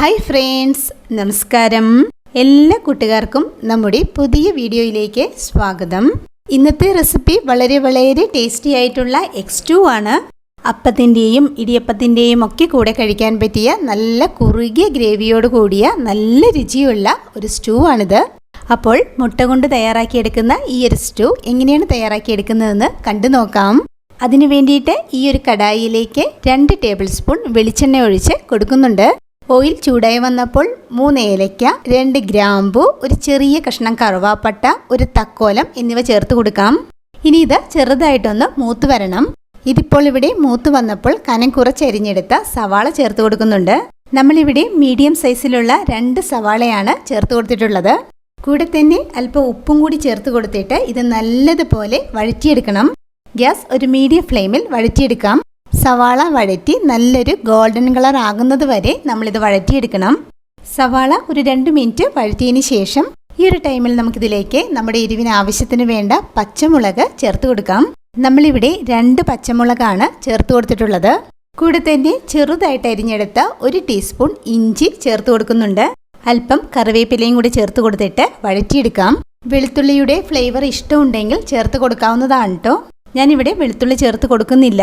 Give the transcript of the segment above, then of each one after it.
Hi friends നമസ്കാരം. എല്ലാ കൂട്ടുകാർക്കും നമ്മുടെ പുതിയ വീഡിയോയിലേക്ക് സ്വാഗതം. ഇന്നത്തെ റെസിപ്പി വളരെ വളരെ ടേസ്റ്റി ആയിട്ടുള്ള എക്സ് ടു ആണ്. അപ്പത്തിന്റെയും ഇടിയപ്പത്തിന്റെയും ഒക്കെ കൂടെ കഴിക്കാൻ പറ്റിയ നല്ല കുറുകിയ ഗ്രേവിയോട് കൂടിയ നല്ല രുചിയുള്ള ഒരു സ്റ്റൂ ആണിത്. അപ്പോൾ മുട്ട കൊണ്ട് തയ്യാറാക്കിയെടുക്കുന്ന ഈ ഒരു സ്റ്റൂ എങ്ങനെയാണ് തയ്യാറാക്കിയെടുക്കുന്നതെന്ന് കണ്ടു നോക്കാം. അതിനു വേണ്ടിയിട്ട് ഈ ഒരു കടായിയിലേക്ക് രണ്ട് ടേബിൾ സ്പൂൺ വെളിച്ചെണ്ണ ഒഴിച്ച് കൊടുക്കുന്നുണ്ട്. ഓയിൽ ചൂടായി വന്നപ്പോൾ മൂന്ന് ഏലയ്ക്ക രണ്ട് ഗ്രാമ്പു ഒരു ചെറിയ കഷ്ണം കറുവാപ്പട്ട ഒരു തക്കോലം എന്നിവ ചേർത്ത് കൊടുക്കാം. ഇനി ഇത് ചെറുതായിട്ടൊന്ന് മൂത്ത് വരണം. ഇതിപ്പോൾ ഇവിടെ മൂത്ത് വന്നപ്പോൾ കനം കുറച്ചരിഞ്ഞെടുത്ത സവാള ചേർത്ത് കൊടുക്കുന്നുണ്ട്. നമ്മളിവിടെ മീഡിയം സൈസിലുള്ള രണ്ട് സവാളയാണ് ചേർത്ത് കൊടുത്തിട്ടുള്ളത്. കൂടെ തന്നെ അല്പം ഉപ്പും കൂടി ചേർത്ത് കൊടുത്തിട്ട് ഇത് നല്ലതുപോലെ വഴറ്റിയെടുക്കണം. ഗ്യാസ് ഒരു മീഡിയം ഫ്ലെയിമിൽ വഴറ്റിയെടുക്കാം. സവാള വഴറ്റി നല്ലൊരു ഗോൾഡൻ കളർ ആകുന്നത് വരെ നമ്മളിത് വഴറ്റിയെടുക്കണം. സവാള ഒരു രണ്ട് മിനിറ്റ് വഴറ്റിയതിന് ശേഷം ഈ ഒരു ടൈമിൽ നമുക്കിതിലേക്ക് നമ്മുടെ എരിവിന് ആവശ്യത്തിന് വേണ്ട പച്ചമുളക് ചേർത്ത് കൊടുക്കാം. നമ്മളിവിടെ രണ്ട് പച്ചമുളകാണ് ചേർത്ത് കൊടുത്തിട്ടുള്ളത്. കൂടെ തന്നെ ചെറുതായിട്ട് അരിഞ്ഞെടുത്ത ഒരു ടീസ്പൂൺ ഇഞ്ചി ചേർത്ത് കൊടുക്കുന്നുണ്ട്. അല്പം കറിവേപ്പിലയും കൂടി ചേർത്ത് കൊടുത്തിട്ട് വഴറ്റിയെടുക്കാം. വെളുത്തുള്ളിയുടെ ഫ്ലേവർ ഇഷ്ടമുണ്ടെങ്കിൽ ചേർത്ത് കൊടുക്കാവുന്നതാണ് കേട്ടോ ഞാനിവിടെ വെളുത്തുള്ളി ചേർത്ത് കൊടുക്കുന്നില്ല.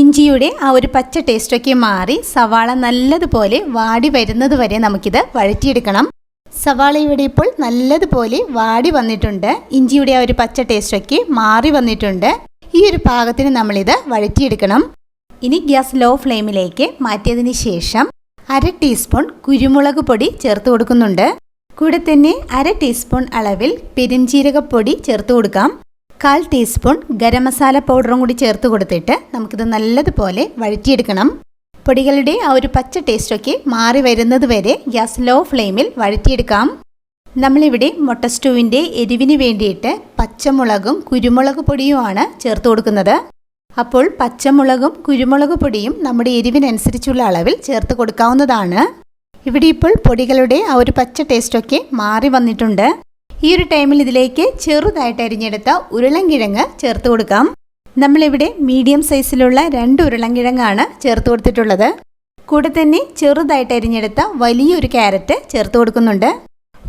ഇഞ്ചിയുടെ ആ ഒരു പച്ച ടേസ്റ്റൊക്കെ മാറി സവാള നല്ലതുപോലെ വാടി വരുന്നത് വരെ നമുക്കിത് വഴറ്റിയെടുക്കണം. സവാള ഇവിടെ ഇപ്പോൾ നല്ലതുപോലെ വാടി വന്നിട്ടുണ്ട്. ഇഞ്ചിയുടെ ആ ഒരു പച്ച ടേസ്റ്റൊക്കെ മാറി വന്നിട്ടുണ്ട്. ഈ ഒരു പാകത്തിന് നമ്മളിത് വഴറ്റിയെടുക്കണം. ഇനി ഗ്യാസ് ലോ ഫ്ലെയിമിലേക്ക് മാറ്റിയതിന് ശേഷം അര ടീസ്പൂൺ കുരുമുളക് പൊടി ചേർത്ത് കൊടുക്കുന്നുണ്ട്. കൂടെ തന്നെ അര ടീസ്പൂൺ അളവിൽ പെരുംജീരകപ്പൊടി ചേർത്ത് കൊടുക്കാം. കാൽ ടീസ്പൂൺ ഗരം മസാല പൗഡറും കൂടി ചേർത്ത് കൊടുത്തിട്ട് നമുക്കിത് നല്ലതുപോലെ വഴറ്റിയെടുക്കണം. പൊടികളുടെ ആ ഒരു പച്ച ടേസ്റ്റൊക്കെ മാറി വരുന്നത് വരെ ഗ്യാസ് ലോ ഫ്ലെയിമിൽ വഴറ്റിയെടുക്കാം. നമ്മളിവിടെ മുട്ട സ്റ്റൂവിന്റെ എരിവിന് വേണ്ടിയിട്ട് പച്ചമുളകും കുരുമുളക് പൊടിയുമാണ് ചേർത്ത് കൊടുക്കുന്നത്. അപ്പോൾ പച്ചമുളകും കുരുമുളക് പൊടിയും നമ്മുടെ എരിവിനനുസരിച്ചുള്ള അളവിൽ ചേർത്ത് കൊടുക്കാവുന്നതാണ്. ഇവിടെ ഇപ്പോൾ പൊടികളുടെ ആ ഒരു പച്ച ടേസ്റ്റൊക്കെ മാറി വന്നിട്ടുണ്ട്. ഈ ഒരു ടൈമിൽ ഇതിലേക്ക് ചെറുതായിട്ട് അരിഞ്ഞെടുത്ത ഉരുളൻകിഴങ്ങ് ചേർത്ത് കൊടുക്കാം. നമ്മളിവിടെ മീഡിയം സൈസിലുള്ള രണ്ട് ഉരുളൻകിഴങ്ങാണ് ചേർത്ത് കൊടുത്തിട്ടുള്ളത്. കൂടെ തന്നെ ചെറുതായിട്ട് അരിഞ്ഞെടുത്ത വലിയൊരു ക്യാരറ്റ് ചേർത്ത് കൊടുക്കുന്നുണ്ട്.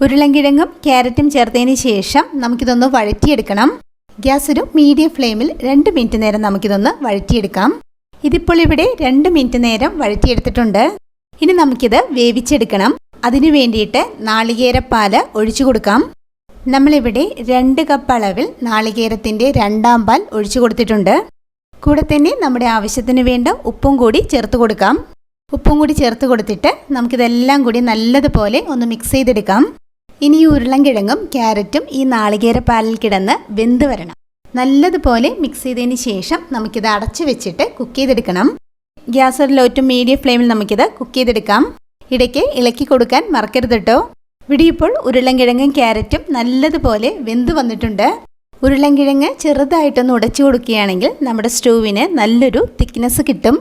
ഉരുളൻകിഴങ്ങും ക്യാരറ്റും ചേർത്തതിന് ശേഷം നമുക്കിതൊന്ന് വഴറ്റിയെടുക്കണം. ഗ്യാസ് ഒരു മീഡിയം ഫ്ലെയിമിൽ രണ്ട് മിനിറ്റ് നേരം നമുക്കിതൊന്ന് വഴറ്റിയെടുക്കാം. ഇതിപ്പോൾ ഇവിടെ രണ്ട് മിനിറ്റ് നേരം വഴറ്റിയെടുത്തിട്ടുണ്ട്. ഇനി നമുക്കിത് വേവിച്ചെടുക്കണം. അതിനു വേണ്ടിയിട്ട് നാളികേരപ്പാൽ ഒഴിച്ചു കൊടുക്കാം. നമ്മളിവിടെ രണ്ട് കപ്പ് അളവിൽ നാളികേരത്തിന്റെ രണ്ടാം പാൽ ഒഴിച്ചു കൊടുത്തിട്ടുണ്ട്. കൂടെ തന്നെ നമ്മുടെ ആവശ്യത്തിന് വേണ്ട ഉപ്പും കൂടി ചേർത്ത് കൊടുക്കാം. ഉപ്പും കൂടി ചേർത്ത് കൊടുത്തിട്ട് നമുക്കിതെല്ലാം കൂടി നല്ലതുപോലെ ഒന്ന് മിക്സ് ചെയ്തെടുക്കാം. ഇനി ഈ ഉരുളൻകിഴങ്ങും ക്യാരറ്റും ഈ നാളികേര പാലിൽ കിടന്ന് വെന്ത് വരണം. നല്ലതുപോലെ മിക്സ് ചെയ്തതിന് ശേഷം നമുക്കിത് അടച്ചു വെച്ചിട്ട് കുക്ക് ചെയ്തെടുക്കണം. ഗ്യാസ് ഒരു ലോറ്റും മീഡിയം ഫ്ലെയിമിൽ നമുക്കിത് കുക്ക് ചെയ്തെടുക്കാം. ഇടയ്ക്ക് ഇളക്കി കൊടുക്കാൻ മറക്കരുത് കേട്ടോ ഇവിടെ ഇപ്പോൾ ഉരുളൻകിഴങ്ങും ക്യാരറ്റും നല്ലതുപോലെ വെന്ത് വന്നിട്ടുണ്ട്. ഉരുളൻകിഴങ്ങ് ചെറുതായിട്ടൊന്ന് ഉടച്ചു കൊടുക്കുകയാണെങ്കിൽ നമ്മുടെ സ്റ്റൂവിന് നല്ലൊരു തിക്നെസ് കിട്ടും.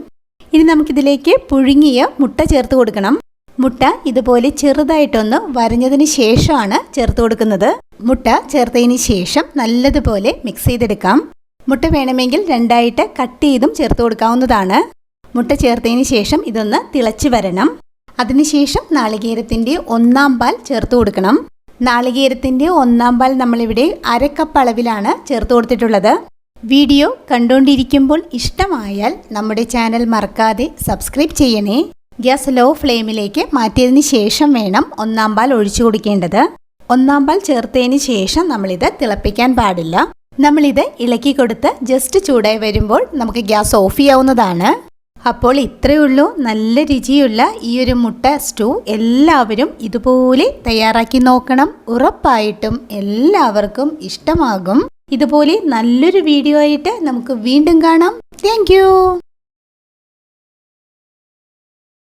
ഇനി നമുക്കിതിലേക്ക് പുഴുങ്ങിയ മുട്ട ചേർത്ത് കൊടുക്കണം. മുട്ട ഇതുപോലെ ചെറുതായിട്ടൊന്ന് വരഞ്ഞതിന് ശേഷമാണ് ചേർത്ത് കൊടുക്കുന്നത്. മുട്ട ചേർത്തതിന് ശേഷം നല്ലതുപോലെ മിക്സ് ചെയ്തെടുക്കാം. മുട്ട വേണമെങ്കിൽ രണ്ടായിട്ട് കട്ട് ചെയ്തും ചേർത്ത് കൊടുക്കാവുന്നതാണ്. മുട്ട ചേർത്തതിന് ശേഷം ഇതൊന്ന് തിളച്ച് വരണം. അതിനുശേഷം നാളികേരത്തിന്റെ ഒന്നാം പാൽ ചേർത്ത് കൊടുക്കണം. നാളികേരത്തിന്റെ ഒന്നാം പാൽ നമ്മളിവിടെ അരക്കപ്പ് അളവിലാണ് ചേർത്ത് കൊടുത്തിട്ടുള്ളത്. വീഡിയോ കണ്ടുകൊണ്ടിരിക്കുമ്പോൾ ഇഷ്ടമായാൽ നമ്മുടെ ചാനൽ മറക്കാതെ സബ്സ്ക്രൈബ് ചെയ്യണേ. ഗ്യാസ് ലോ ഫ്ലെയിമിലേക്ക് മാറ്റിയതിന് ശേഷം വേണം ഒന്നാം പാൽ ഒഴിച്ചു കൊടുക്കേണ്ടത്. ഒന്നാം പാൽ ചേർത്തതിന് ശേഷം നമ്മളിത് തിളപ്പിക്കാൻ പാടില്ല. നമ്മളിത് ഇളക്കി കൊടുത്ത് ജസ്റ്റ് ചൂടായി വരുമ്പോൾ നമുക്ക് ഗ്യാസ് ഓഫ് ചെയ്യാവുന്നതാണ്. അപ്പോൾ ഇത്രയേ ഉള്ളൂ. നല്ല രുചിയുള്ള ഈ ഒരു മുട്ട സ്റ്റൂ എല്ലാവരും ഇതുപോലെ തയ്യാറാക്കി നോക്കണം. ഉറപ്പായിട്ടും എല്ലാവർക്കും ഇഷ്ടമാകും. ഇതുപോലെ നല്ലൊരു വീഡിയോ ആയിട്ട് നമുക്ക് വീണ്ടും കാണാം. താങ്ക്